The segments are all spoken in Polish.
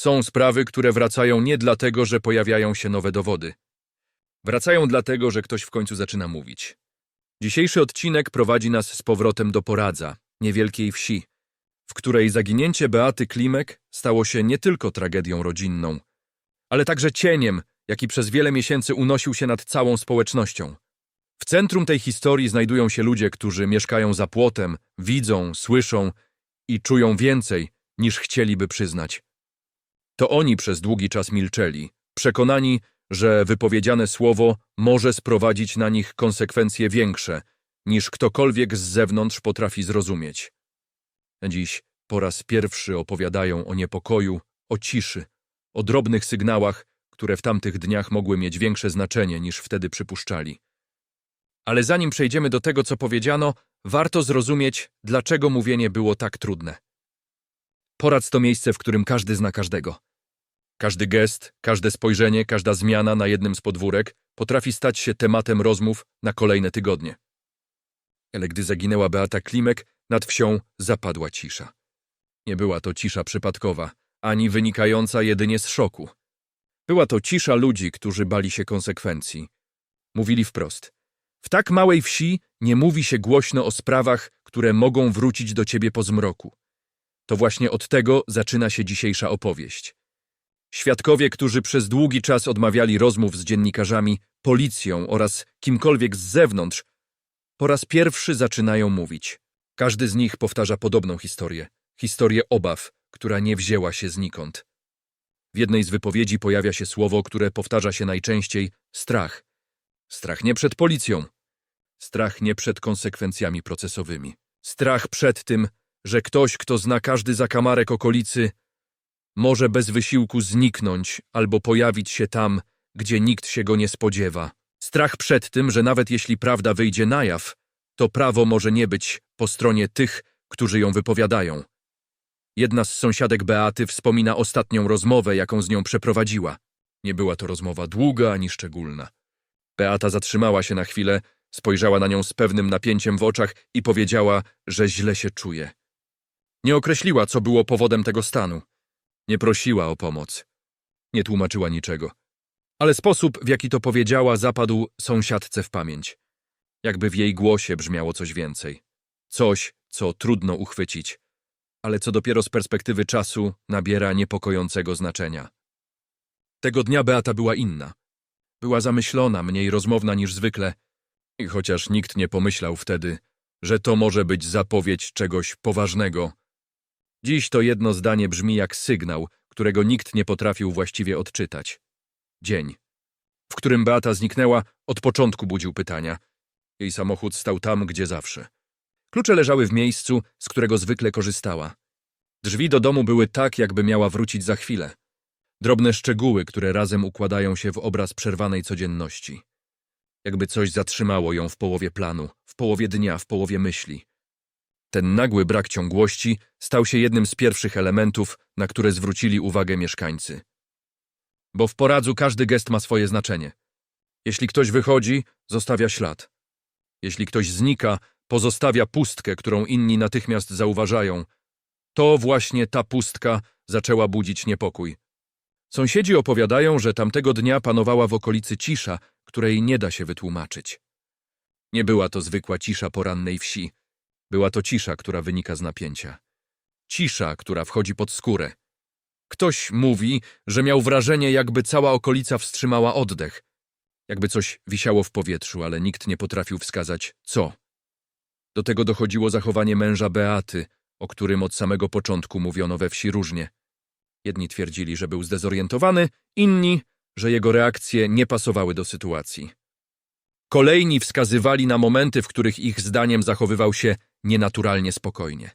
Są sprawy, które wracają nie dlatego, że pojawiają się nowe dowody. Wracają dlatego, że ktoś w końcu zaczyna mówić. Dzisiejszy odcinek prowadzi nas z powrotem do Poradza, niewielkiej wsi, w której zaginięcie Beaty Klimek stało się nie tylko tragedią rodzinną, ale także cieniem, jaki przez wiele miesięcy unosił się nad całą społecznością. W centrum tej historii znajdują się ludzie, którzy mieszkają za płotem, widzą, słyszą i czują więcej, niż chcieliby przyznać. To oni przez długi czas milczeli, przekonani, że wypowiedziane słowo może sprowadzić na nich konsekwencje większe, niż ktokolwiek z zewnątrz potrafi zrozumieć. Dziś po raz pierwszy opowiadają o niepokoju, o ciszy, o drobnych sygnałach, które w tamtych dniach mogły mieć większe znaczenie niż wtedy przypuszczali. Ale zanim przejdziemy do tego, co powiedziano, warto zrozumieć, dlaczego mówienie było tak trudne. Porad to miejsce, w którym każdy zna każdego. Każdy gest, każde spojrzenie, każda zmiana na jednym z podwórek potrafi stać się tematem rozmów na kolejne tygodnie. Ale gdy zaginęła Beata Klimek, nad wsią zapadła cisza. Nie była to cisza przypadkowa, ani wynikająca jedynie z szoku. Była to cisza ludzi, którzy bali się konsekwencji. Mówili wprost. W tak małej wsi nie mówi się głośno o sprawach, które mogą wrócić do ciebie po zmroku. To właśnie od tego zaczyna się dzisiejsza opowieść. Świadkowie, którzy przez długi czas odmawiali rozmów z dziennikarzami, policją oraz kimkolwiek z zewnątrz, po raz pierwszy zaczynają mówić. Każdy z nich powtarza podobną historię. Historię obaw, która nie wzięła się znikąd. W jednej z wypowiedzi pojawia się słowo, które powtarza się najczęściej strach. Strach nie przed policją. Strach nie przed konsekwencjami procesowymi. Strach przed tym, że ktoś, kto zna każdy zakamarek okolicy, może bez wysiłku zniknąć albo pojawić się tam, gdzie nikt się go nie spodziewa. Strach przed tym, że nawet jeśli prawda wyjdzie na jaw, to prawo może nie być po stronie tych, którzy ją wypowiadają. Jedna z sąsiadek Beaty wspomina ostatnią rozmowę, jaką z nią przeprowadziła. Nie była to rozmowa długa ani szczególna. Beata zatrzymała się na chwilę, spojrzała na nią z pewnym napięciem w oczach i powiedziała, że źle się czuje. Nie określiła, co było powodem tego stanu. Nie prosiła o pomoc. Nie tłumaczyła niczego. Ale sposób, w jaki to powiedziała, zapadł sąsiadce w pamięć. Jakby w jej głosie brzmiało coś więcej. Coś, co trudno uchwycić, ale co dopiero z perspektywy czasu nabiera niepokojącego znaczenia. Tego dnia Beata była inna. Była zamyślona, mniej rozmowna niż zwykle, i chociaż nikt nie pomyślał wtedy, że to może być zapowiedź czegoś poważnego, dziś to jedno zdanie brzmi jak sygnał, którego nikt nie potrafił właściwie odczytać. Dzień, w którym Beata zniknęła, od początku budził pytania. Jej samochód stał tam, gdzie zawsze. Klucze leżały w miejscu, z którego zwykle korzystała. Drzwi do domu były tak, jakby miała wrócić za chwilę. Drobne szczegóły, które razem układają się w obraz przerwanej codzienności. Jakby coś zatrzymało ją w połowie planu, w połowie dnia, w połowie myśli. Ten nagły brak ciągłości stał się jednym z pierwszych elementów, na które zwrócili uwagę mieszkańcy. Bo w poradzu każdy gest ma swoje znaczenie. Jeśli ktoś wychodzi, zostawia ślad. Jeśli ktoś znika, pozostawia pustkę, którą inni natychmiast zauważają. To właśnie ta pustka zaczęła budzić niepokój. Sąsiedzi opowiadają, że tamtego dnia panowała w okolicy cisza, której nie da się wytłumaczyć. Nie była to zwykła cisza porannej wsi. Była to cisza, która wynika z napięcia. Cisza, która wchodzi pod skórę. Ktoś mówi, że miał wrażenie, jakby cała okolica wstrzymała oddech. Jakby coś wisiało w powietrzu, ale nikt nie potrafił wskazać, co. Do tego dochodziło zachowanie męża Beaty, o którym od samego początku mówiono we wsi różnie. Jedni twierdzili, że był zdezorientowany, inni, że jego reakcje nie pasowały do sytuacji. Kolejni wskazywali na momenty, w których ich zdaniem zachowywał się nienaturalnie spokojnie.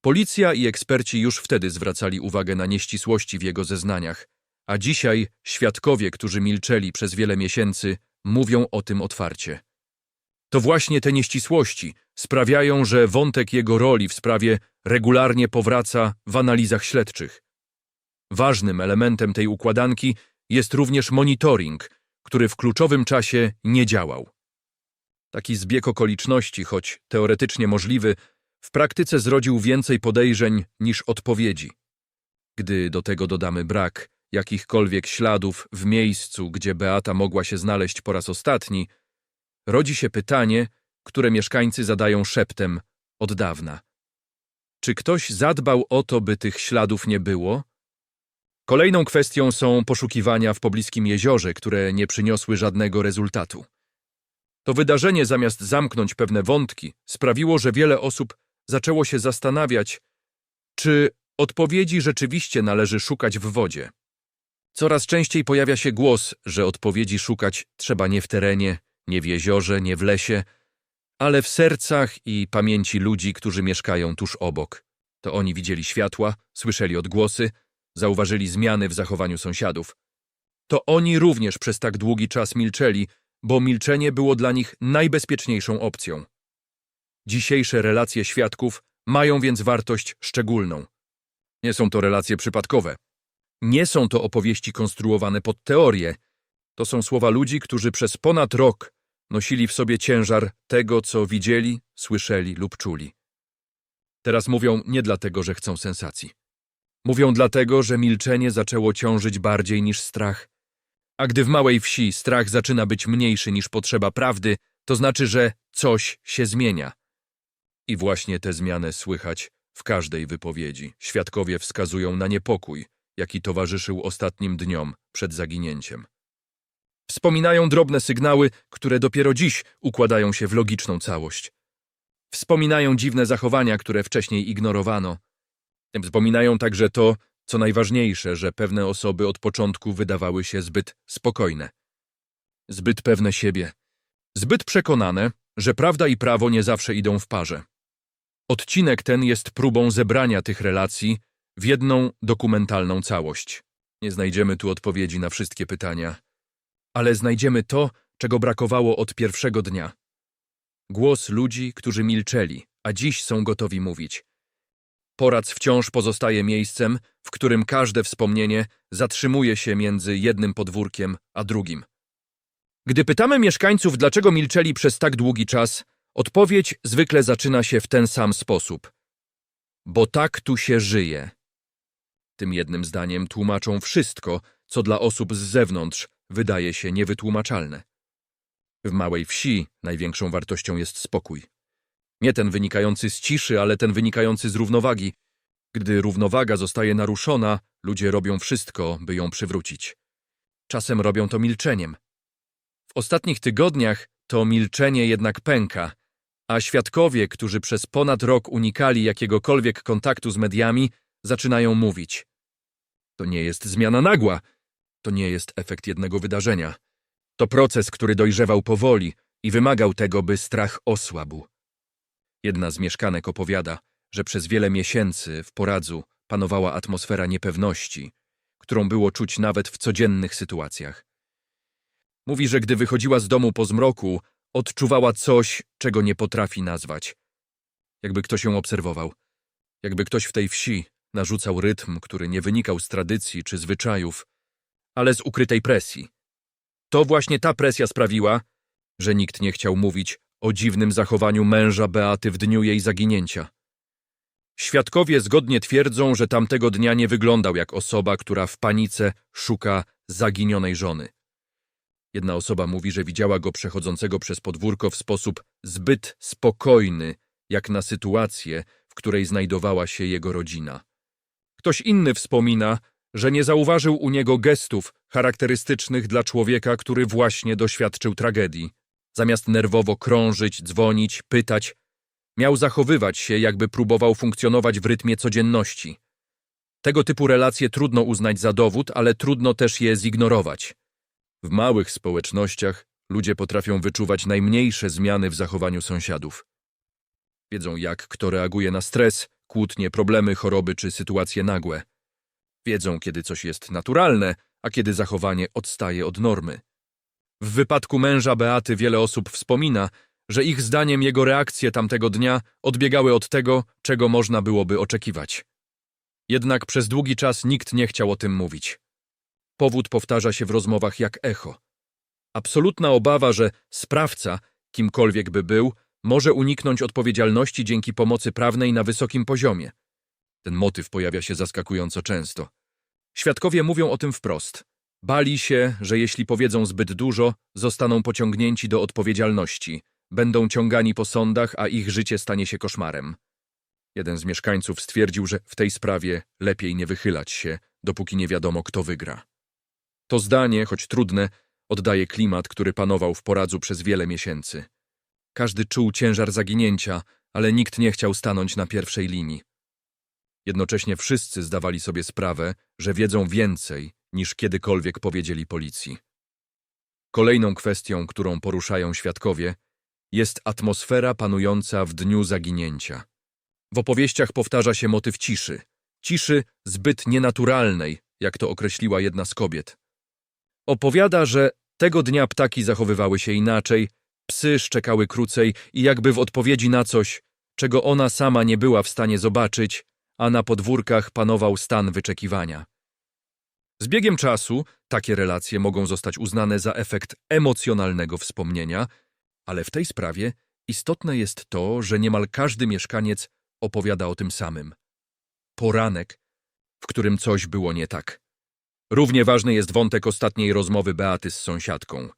Policja i eksperci już wtedy zwracali uwagę na nieścisłości w jego zeznaniach, a dzisiaj świadkowie, którzy milczeli przez wiele miesięcy, mówią o tym otwarcie. To właśnie te nieścisłości sprawiają, że wątek jego roli w sprawie regularnie powraca w analizach śledczych. Ważnym elementem tej układanki jest również monitoring, który w kluczowym czasie nie działał. Taki zbieg okoliczności, choć teoretycznie możliwy, w praktyce zrodził więcej podejrzeń niż odpowiedzi. Gdy do tego dodamy brak jakichkolwiek śladów w miejscu, gdzie Beata mogła się znaleźć po raz ostatni, rodzi się pytanie, które mieszkańcy zadają szeptem od dawna. Czy ktoś zadbał o to, by tych śladów nie było? Kolejną kwestią są poszukiwania w pobliskim jeziorze, które nie przyniosły żadnego rezultatu. To wydarzenie, zamiast zamknąć pewne wątki, sprawiło, że wiele osób zaczęło się zastanawiać, czy odpowiedzi rzeczywiście należy szukać w wodzie. Coraz częściej pojawia się głos, że odpowiedzi szukać trzeba nie w terenie, nie w jeziorze, nie w lesie, ale w sercach i pamięci ludzi, którzy mieszkają tuż obok. To oni widzieli światła, słyszeli odgłosy, zauważyli zmiany w zachowaniu sąsiadów. To oni również przez tak długi czas milczeli, bo milczenie było dla nich najbezpieczniejszą opcją. Dzisiejsze relacje świadków mają więc wartość szczególną. Nie są to relacje przypadkowe. Nie są to opowieści konstruowane pod teorię. To są słowa ludzi, którzy przez ponad rok nosili w sobie ciężar tego, co widzieli, słyszeli lub czuli. Teraz mówią nie dlatego, że chcą sensacji. Mówią dlatego, że milczenie zaczęło ciążyć bardziej niż strach. A gdy w małej wsi strach zaczyna być mniejszy niż potrzeba prawdy, to znaczy, że coś się zmienia. I właśnie tę zmianę słychać w każdej wypowiedzi. Świadkowie wskazują na niepokój, jaki towarzyszył ostatnim dniom przed zaginięciem. Wspominają drobne sygnały, które dopiero dziś układają się w logiczną całość. Wspominają dziwne zachowania, które wcześniej ignorowano. Wspominają także to, co najważniejsze, że pewne osoby od początku wydawały się zbyt spokojne. Zbyt pewne siebie. Zbyt przekonane, że prawda i prawo nie zawsze idą w parze. Odcinek ten jest próbą zebrania tych relacji w jedną dokumentalną całość. Nie znajdziemy tu odpowiedzi na wszystkie pytania, ale znajdziemy to, czego brakowało od pierwszego dnia. Głos ludzi, którzy milczeli, a dziś są gotowi mówić. Porac wciąż pozostaje miejscem, w którym każde wspomnienie zatrzymuje się między jednym podwórkiem a drugim. Gdy pytamy mieszkańców, dlaczego milczeli przez tak długi czas, odpowiedź zwykle zaczyna się w ten sam sposób. Bo tak tu się żyje. Tym jednym zdaniem tłumaczą wszystko, co dla osób z zewnątrz wydaje się niewytłumaczalne. W małej wsi największą wartością jest spokój. Nie ten wynikający z ciszy, ale ten wynikający z równowagi. Gdy równowaga zostaje naruszona, ludzie robią wszystko, by ją przywrócić. Czasem robią to milczeniem. W ostatnich tygodniach to milczenie jednak pęka, a świadkowie, którzy przez ponad rok unikali jakiegokolwiek kontaktu z mediami, zaczynają mówić. To nie jest zmiana nagła, to nie jest efekt jednego wydarzenia. To proces, który dojrzewał powoli i wymagał tego, by strach osłabł. Jedna z mieszkanek opowiada, że przez wiele miesięcy w Poradzu panowała atmosfera niepewności, którą było czuć nawet w codziennych sytuacjach. Mówi, że gdy wychodziła z domu po zmroku, odczuwała coś, czego nie potrafi nazwać. Jakby ktoś ją obserwował. Jakby ktoś w tej wsi narzucał rytm, który nie wynikał z tradycji czy zwyczajów, ale z ukrytej presji. To właśnie ta presja sprawiła, że nikt nie chciał mówić o dziwnym zachowaniu męża Beaty w dniu jej zaginięcia. Świadkowie zgodnie twierdzą, że tamtego dnia nie wyglądał jak osoba, która w panice szuka zaginionej żony. Jedna osoba mówi, że widziała go przechodzącego przez podwórko w sposób zbyt spokojny, jak na sytuację, w której znajdowała się jego rodzina. Ktoś inny wspomina, że nie zauważył u niego gestów charakterystycznych dla człowieka, który właśnie doświadczył tragedii. Zamiast nerwowo krążyć, dzwonić, pytać, miał zachowywać się, jakby próbował funkcjonować w rytmie codzienności. Tego typu relacje trudno uznać za dowód, ale trudno też je zignorować. W małych społecznościach ludzie potrafią wyczuwać najmniejsze zmiany w zachowaniu sąsiadów. Wiedzą, jak kto reaguje na stres, kłótnie, problemy, choroby czy sytuacje nagłe. Wiedzą, kiedy coś jest naturalne, a kiedy zachowanie odstaje od normy. W wypadku męża Beaty wiele osób wspomina, że ich zdaniem jego reakcje tamtego dnia odbiegały od tego, czego można byłoby oczekiwać. Jednak przez długi czas nikt nie chciał o tym mówić. Powód powtarza się w rozmowach jak echo. Absolutna obawa, że sprawca, kimkolwiek by był, może uniknąć odpowiedzialności dzięki pomocy prawnej na wysokim poziomie. Ten motyw pojawia się zaskakująco często. Świadkowie mówią o tym wprost. Bali się, że jeśli powiedzą zbyt dużo, zostaną pociągnięci do odpowiedzialności, będą ciągani po sądach, a ich życie stanie się koszmarem. Jeden z mieszkańców stwierdził, że w tej sprawie lepiej nie wychylać się, dopóki nie wiadomo, kto wygra. To zdanie, choć trudne, oddaje klimat, który panował w poradzu przez wiele miesięcy. Każdy czuł ciężar zaginięcia, ale nikt nie chciał stanąć na pierwszej linii. Jednocześnie wszyscy zdawali sobie sprawę, że wiedzą więcej, niż kiedykolwiek powiedzieli policji. Kolejną kwestią, którą poruszają świadkowie, jest atmosfera panująca w dniu zaginięcia. W opowieściach powtarza się motyw ciszy. Ciszy zbyt nienaturalnej, jak to określiła jedna z kobiet. Opowiada, że tego dnia ptaki zachowywały się inaczej, psy szczekały krócej i jakby w odpowiedzi na coś, czego ona sama nie była w stanie zobaczyć, a na podwórkach panował stan wyczekiwania. Z biegiem czasu takie relacje mogą zostać uznane za efekt emocjonalnego wspomnienia, ale w tej sprawie istotne jest to, że niemal każdy mieszkaniec opowiada o tym samym. Poranek, w którym coś było nie tak. Równie ważny jest wątek ostatniej rozmowy Beaty z sąsiadką.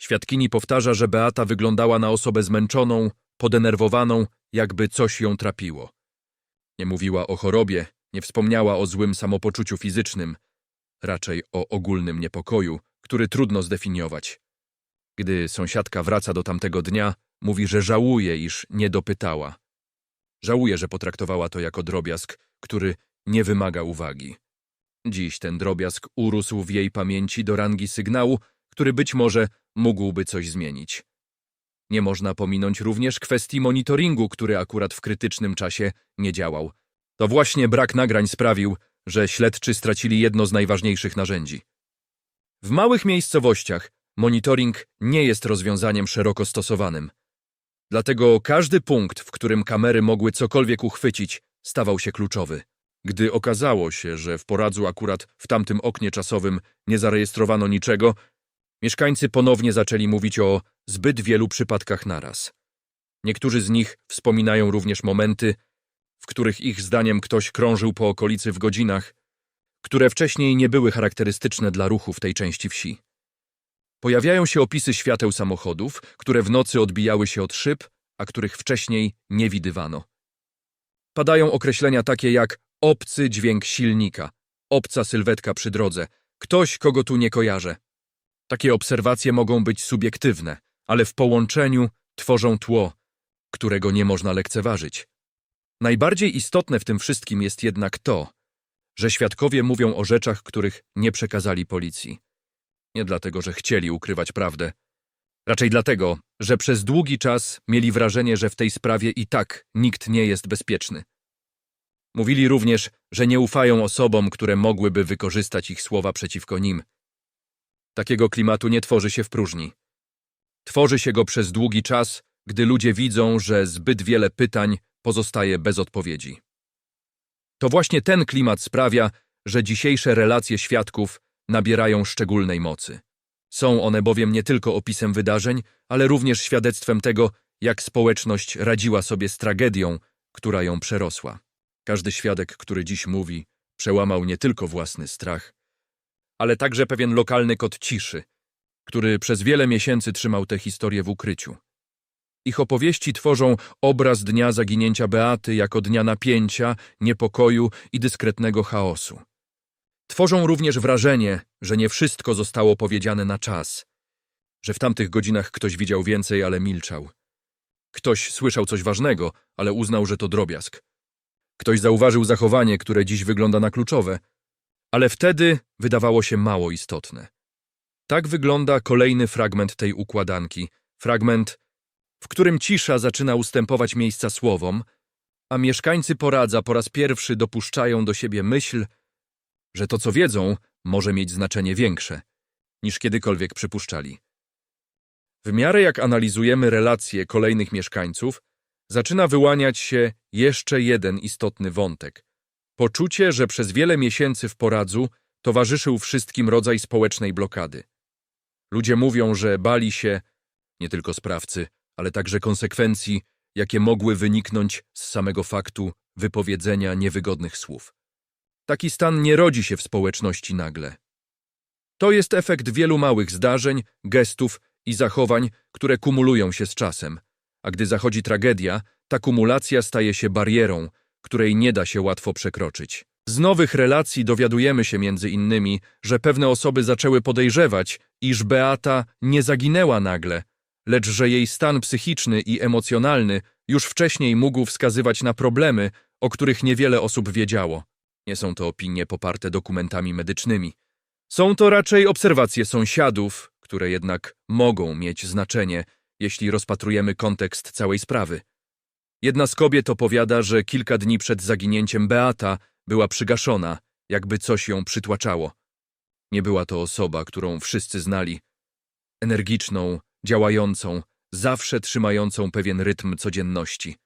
Świadkini powtarza, że Beata wyglądała na osobę zmęczoną, podenerwowaną, jakby coś ją trapiło. Nie mówiła o chorobie, nie wspomniała o złym samopoczuciu fizycznym, raczej o ogólnym niepokoju, który trudno zdefiniować. Gdy sąsiadka wraca do tamtego dnia, mówi, że żałuje, iż nie dopytała. Żałuje, że potraktowała to jako drobiazg, który nie wymaga uwagi. Dziś ten drobiazg urósł w jej pamięci do rangi sygnału, który być może mógłby coś zmienić. Nie można pominąć również kwestii monitoringu, który akurat w krytycznym czasie nie działał. To właśnie brak nagrań sprawił, że śledczy stracili jedno z najważniejszych narzędzi. W małych miejscowościach monitoring nie jest rozwiązaniem szeroko stosowanym. Dlatego każdy punkt, w którym kamery mogły cokolwiek uchwycić, stawał się kluczowy. Gdy okazało się, że w poradzu akurat w tamtym oknie czasowym nie zarejestrowano niczego, mieszkańcy ponownie zaczęli mówić o zbyt wielu przypadkach naraz. Niektórzy z nich wspominają również momenty, w których ich zdaniem ktoś krążył po okolicy w godzinach, które wcześniej nie były charakterystyczne dla ruchu w tej części wsi. Pojawiają się opisy świateł samochodów, które w nocy odbijały się od szyb, a których wcześniej nie widywano. Padają określenia takie jak obcy dźwięk silnika, obca sylwetka przy drodze, ktoś, kogo tu nie kojarzę. Takie obserwacje mogą być subiektywne, ale w połączeniu tworzą tło, którego nie można lekceważyć. Najbardziej istotne w tym wszystkim jest jednak to, że świadkowie mówią o rzeczach, których nie przekazali policji. Nie dlatego, że chcieli ukrywać prawdę. Raczej dlatego, że przez długi czas mieli wrażenie, że w tej sprawie i tak nikt nie jest bezpieczny. Mówili również, że nie ufają osobom, które mogłyby wykorzystać ich słowa przeciwko nim. Takiego klimatu nie tworzy się w próżni. Tworzy się go przez długi czas, gdy ludzie widzą, że zbyt wiele pytań pozostaje bez odpowiedzi. To właśnie ten klimat sprawia, że dzisiejsze relacje świadków nabierają szczególnej mocy. Są one bowiem nie tylko opisem wydarzeń, ale również świadectwem tego, jak społeczność radziła sobie z tragedią, która ją przerosła. Każdy świadek, który dziś mówi, przełamał nie tylko własny strach, ale także pewien lokalny kod ciszy, który przez wiele miesięcy trzymał tę historię w ukryciu. Ich opowieści tworzą obraz dnia zaginięcia Beaty jako dnia napięcia, niepokoju i dyskretnego chaosu. Tworzą również wrażenie, że nie wszystko zostało powiedziane na czas, że w tamtych godzinach ktoś widział więcej, ale milczał. Ktoś słyszał coś ważnego, ale uznał, że to drobiazg. Ktoś zauważył zachowanie, które dziś wygląda na kluczowe, ale wtedy wydawało się mało istotne. Tak wygląda kolejny fragment tej układanki, fragment, w którym cisza zaczyna ustępować miejsca słowom, a mieszkańcy poradza po raz pierwszy dopuszczają do siebie myśl, że to, co wiedzą, może mieć znaczenie większe, niż kiedykolwiek przypuszczali. W miarę jak analizujemy relacje kolejnych mieszkańców, zaczyna wyłaniać się jeszcze jeden istotny wątek. Poczucie, że przez wiele miesięcy w poradzu towarzyszył wszystkim rodzaj społecznej blokady. Ludzie mówią, że bali się nie tylko sprawcy, ale także konsekwencji, jakie mogły wyniknąć z samego faktu wypowiedzenia niewygodnych słów. Taki stan nie rodzi się w społeczności nagle. To jest efekt wielu małych zdarzeń, gestów i zachowań, które kumulują się z czasem. A gdy zachodzi tragedia, ta kumulacja staje się barierą, której nie da się łatwo przekroczyć. Z nowych relacji dowiadujemy się między innymi, że pewne osoby zaczęły podejrzewać, iż Beata nie zaginęła nagle, lecz że jej stan psychiczny i emocjonalny już wcześniej mógł wskazywać na problemy, o których niewiele osób wiedziało. Nie są to opinie poparte dokumentami medycznymi. Są to raczej obserwacje sąsiadów, które jednak mogą mieć znaczenie, jeśli rozpatrujemy kontekst całej sprawy. Jedna z kobiet opowiada, że kilka dni przed zaginięciem Beata była przygaszona, jakby coś ją przytłaczało. Nie była to osoba, którą wszyscy znali. Energiczną, działającą, zawsze trzymającą pewien rytm codzienności.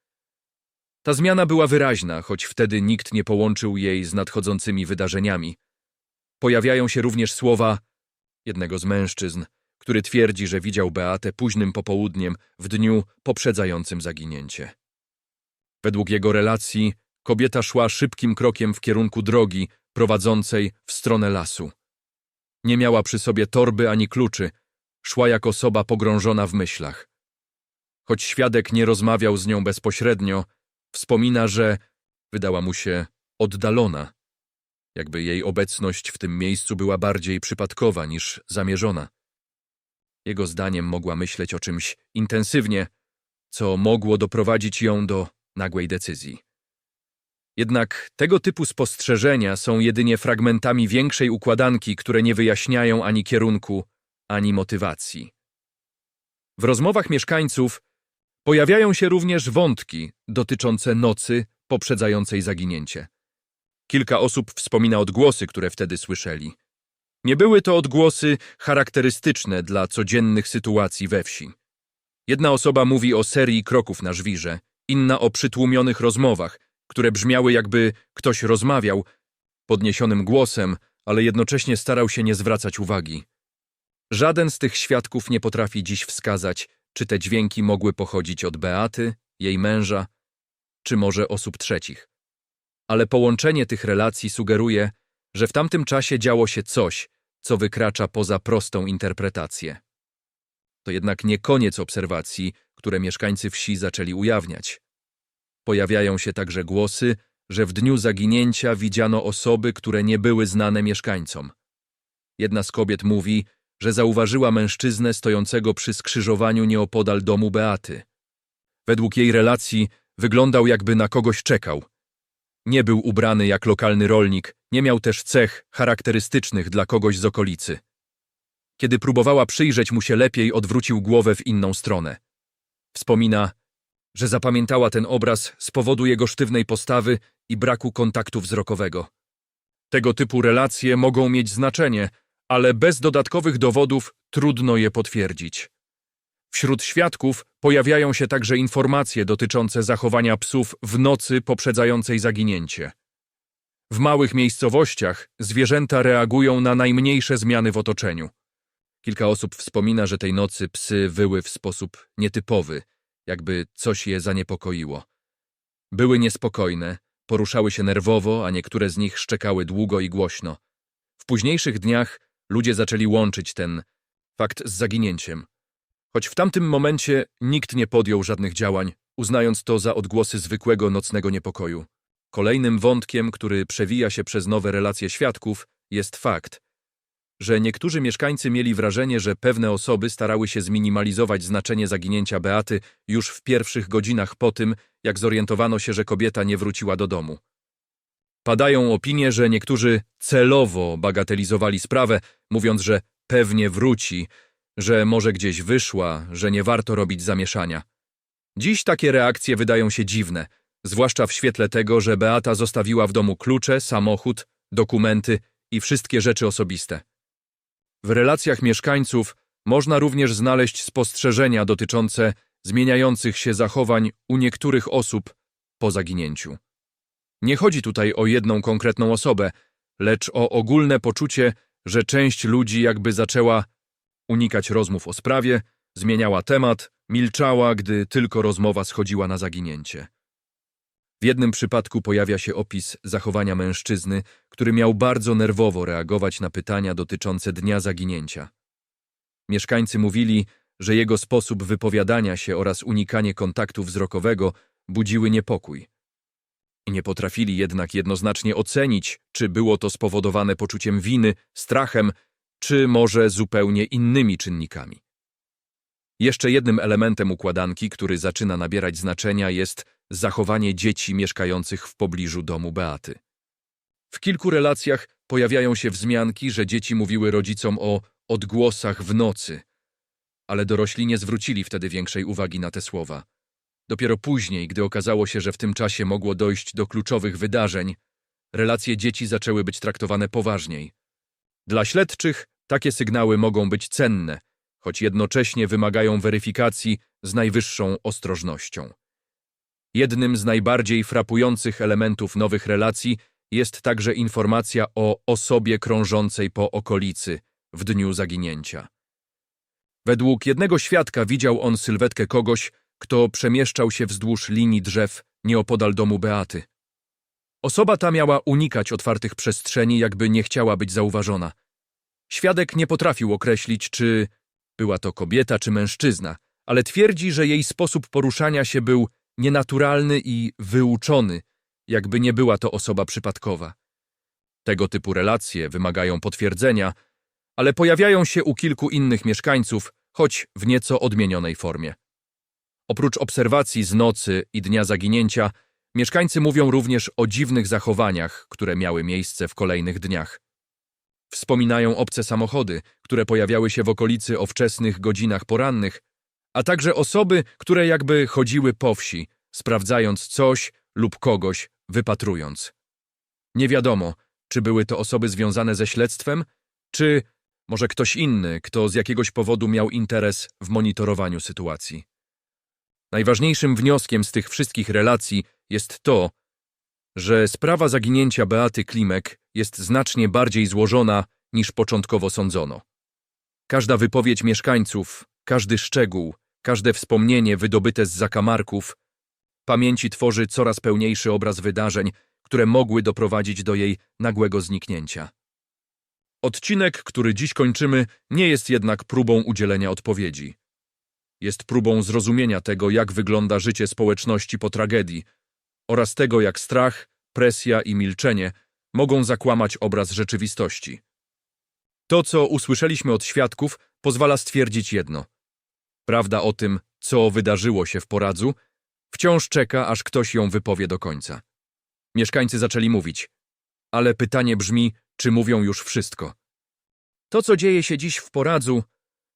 Ta zmiana była wyraźna, choć wtedy nikt nie połączył jej z nadchodzącymi wydarzeniami. Pojawiają się również słowa jednego z mężczyzn, który twierdzi, że widział Beatę późnym popołudniem w dniu poprzedzającym zaginięcie. Według jego relacji kobieta szła szybkim krokiem w kierunku drogi prowadzącej w stronę lasu. Nie miała przy sobie torby ani kluczy, szła jak osoba pogrążona w myślach. Choć świadek nie rozmawiał z nią bezpośrednio, wspomina, że wydała mu się oddalona, jakby jej obecność w tym miejscu była bardziej przypadkowa niż zamierzona. Jego zdaniem mogła myśleć o czymś intensywnie, co mogło doprowadzić ją do nagłej decyzji. Jednak tego typu spostrzeżenia są jedynie fragmentami większej układanki, które nie wyjaśniają ani kierunku, ani motywacji. W rozmowach mieszkańców pojawiają się również wątki dotyczące nocy poprzedzającej zaginięcie. Kilka osób wspomina odgłosy, które wtedy słyszeli. Nie były to odgłosy charakterystyczne dla codziennych sytuacji we wsi. Jedna osoba mówi o serii kroków na żwirze, inna o przytłumionych rozmowach, które brzmiały jakby ktoś rozmawiał podniesionym głosem, ale jednocześnie starał się nie zwracać uwagi. Żaden z tych świadków nie potrafi dziś wskazać, czy te dźwięki mogły pochodzić od Beaty, jej męża, czy może osób trzecich. Ale połączenie tych relacji sugeruje, że w tamtym czasie działo się coś, co wykracza poza prostą interpretację. To jednak nie koniec obserwacji, które mieszkańcy wsi zaczęli ujawniać. Pojawiają się także głosy, że w dniu zaginięcia widziano osoby, które nie były znane mieszkańcom. Jedna z kobiet mówi, że zauważyła mężczyznę stojącego przy skrzyżowaniu nieopodal domu Beaty. Według jej relacji wyglądał jakby na kogoś czekał. Nie był ubrany jak lokalny rolnik, nie miał też cech charakterystycznych dla kogoś z okolicy. Kiedy próbowała przyjrzeć mu się lepiej, odwrócił głowę w inną stronę. Wspomina, że zapamiętała ten obraz z powodu jego sztywnej postawy i braku kontaktu wzrokowego. Tego typu relacje mogą mieć znaczenie, ale bez dodatkowych dowodów trudno je potwierdzić. Wśród świadków pojawiają się także informacje dotyczące zachowania psów w nocy poprzedzającej zaginięcie. W małych miejscowościach zwierzęta reagują na najmniejsze zmiany w otoczeniu. Kilka osób wspomina, że tej nocy psy wyły w sposób nietypowy, jakby coś je zaniepokoiło. Były niespokojne, poruszały się nerwowo, a niektóre z nich szczekały długo i głośno. W późniejszych dniach ludzie zaczęli łączyć ten fakt z zaginięciem. Choć w tamtym momencie nikt nie podjął żadnych działań, uznając to za odgłosy zwykłego nocnego niepokoju. Kolejnym wątkiem, który przewija się przez nowe relacje świadków, jest fakt, że niektórzy mieszkańcy mieli wrażenie, że pewne osoby starały się zminimalizować znaczenie zaginięcia Beaty już w pierwszych godzinach po tym, jak zorientowano się, że kobieta nie wróciła do domu. Padają opinie, że niektórzy celowo bagatelizowali sprawę, mówiąc, że pewnie wróci, że może gdzieś wyszła, że nie warto robić zamieszania. Dziś takie reakcje wydają się dziwne, zwłaszcza w świetle tego, że Beata zostawiła w domu klucze, samochód, dokumenty i wszystkie rzeczy osobiste. W relacjach mieszkańców można również znaleźć spostrzeżenia dotyczące zmieniających się zachowań u niektórych osób po zaginięciu. Nie chodzi tutaj o jedną konkretną osobę, lecz o ogólne poczucie, że część ludzi jakby zaczęła unikać rozmów o sprawie, zmieniała temat, milczała, gdy tylko rozmowa schodziła na zaginięcie. W jednym przypadku pojawia się opis zachowania mężczyzny, który miał bardzo nerwowo reagować na pytania dotyczące dnia zaginięcia. Mieszkańcy mówili, że jego sposób wypowiadania się oraz unikanie kontaktu wzrokowego budziły niepokój. Nie potrafili jednak jednoznacznie ocenić, czy było to spowodowane poczuciem winy, strachem, czy może zupełnie innymi czynnikami. Jeszcze jednym elementem układanki, który zaczyna nabierać znaczenia, jest zachowanie dzieci mieszkających w pobliżu domu Beaty. W kilku relacjach pojawiają się wzmianki, że dzieci mówiły rodzicom o odgłosach w nocy, ale dorośli nie zwrócili wtedy większej uwagi na te słowa. Dopiero później, gdy okazało się, że w tym czasie mogło dojść do kluczowych wydarzeń, relacje dzieci zaczęły być traktowane poważniej. Dla śledczych takie sygnały mogą być cenne, choć jednocześnie wymagają weryfikacji z najwyższą ostrożnością. Jednym z najbardziej frapujących elementów nowych relacji jest także informacja o osobie krążącej po okolicy w dniu zaginięcia. Według jednego świadka widział on sylwetkę kogoś, kto przemieszczał się wzdłuż linii drzew nieopodal domu Beaty. Osoba ta miała unikać otwartych przestrzeni, jakby nie chciała być zauważona. Świadek nie potrafił określić, czy była to kobieta czy mężczyzna, ale twierdzi, że jej sposób poruszania się był nienaturalny i wyuczony, jakby nie była to osoba przypadkowa. Tego typu relacje wymagają potwierdzenia, ale pojawiają się u kilku innych mieszkańców, choć w nieco odmienionej formie. Oprócz obserwacji z nocy i dnia zaginięcia, mieszkańcy mówią również o dziwnych zachowaniach, które miały miejsce w kolejnych dniach. Wspominają obce samochody, które pojawiały się w okolicy o wczesnych godzinach porannych, a także osoby, które jakby chodziły po wsi, sprawdzając coś lub kogoś, wypatrując. Nie wiadomo, czy były to osoby związane ze śledztwem, czy może ktoś inny, kto z jakiegoś powodu miał interes w monitorowaniu sytuacji. Najważniejszym wnioskiem z tych wszystkich relacji jest to, że sprawa zaginięcia Beaty Klimek jest znacznie bardziej złożona niż początkowo sądzono. Każda wypowiedź mieszkańców, każdy szczegół, każde wspomnienie wydobyte z zakamarków pamięci tworzy coraz pełniejszy obraz wydarzeń, które mogły doprowadzić do jej nagłego zniknięcia. Odcinek, który dziś kończymy, nie jest jednak próbą udzielenia odpowiedzi. Jest próbą zrozumienia tego, jak wygląda życie społeczności po tragedii oraz tego, jak strach, presja i milczenie mogą zakłamać obraz rzeczywistości. To, co usłyszeliśmy od świadków, pozwala stwierdzić jedno. Prawda o tym, co wydarzyło się w Poradzu, wciąż czeka, aż ktoś ją wypowie do końca. Mieszkańcy zaczęli mówić, ale pytanie brzmi, czy mówią już wszystko. To, co dzieje się dziś w Poradzu,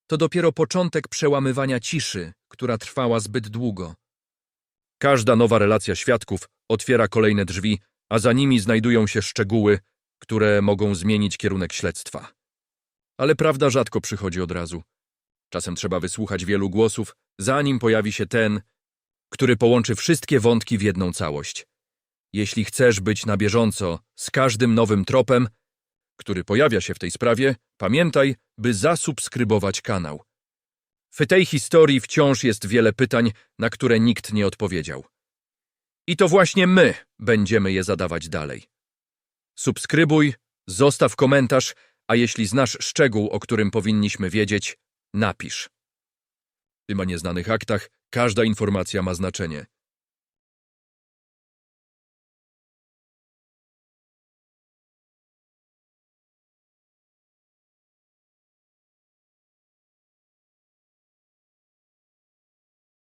to dopiero początek przełamywania ciszy, która trwała zbyt długo. Każda nowa relacja świadków otwiera kolejne drzwi, a za nimi znajdują się szczegóły, które mogą zmienić kierunek śledztwa. Ale prawda rzadko przychodzi od razu. Czasem trzeba wysłuchać wielu głosów, zanim pojawi się ten, który połączy wszystkie wątki w jedną całość. Jeśli chcesz być na bieżąco z każdym nowym tropem, który pojawia się w tej sprawie, pamiętaj, by zasubskrybować kanał. W tej historii wciąż jest wiele pytań, na które nikt nie odpowiedział. I to właśnie my będziemy je zadawać dalej. Subskrybuj, zostaw komentarz, a jeśli znasz szczegół, o którym powinniśmy wiedzieć, napisz. W tym nieznanych aktach każda informacja ma znaczenie.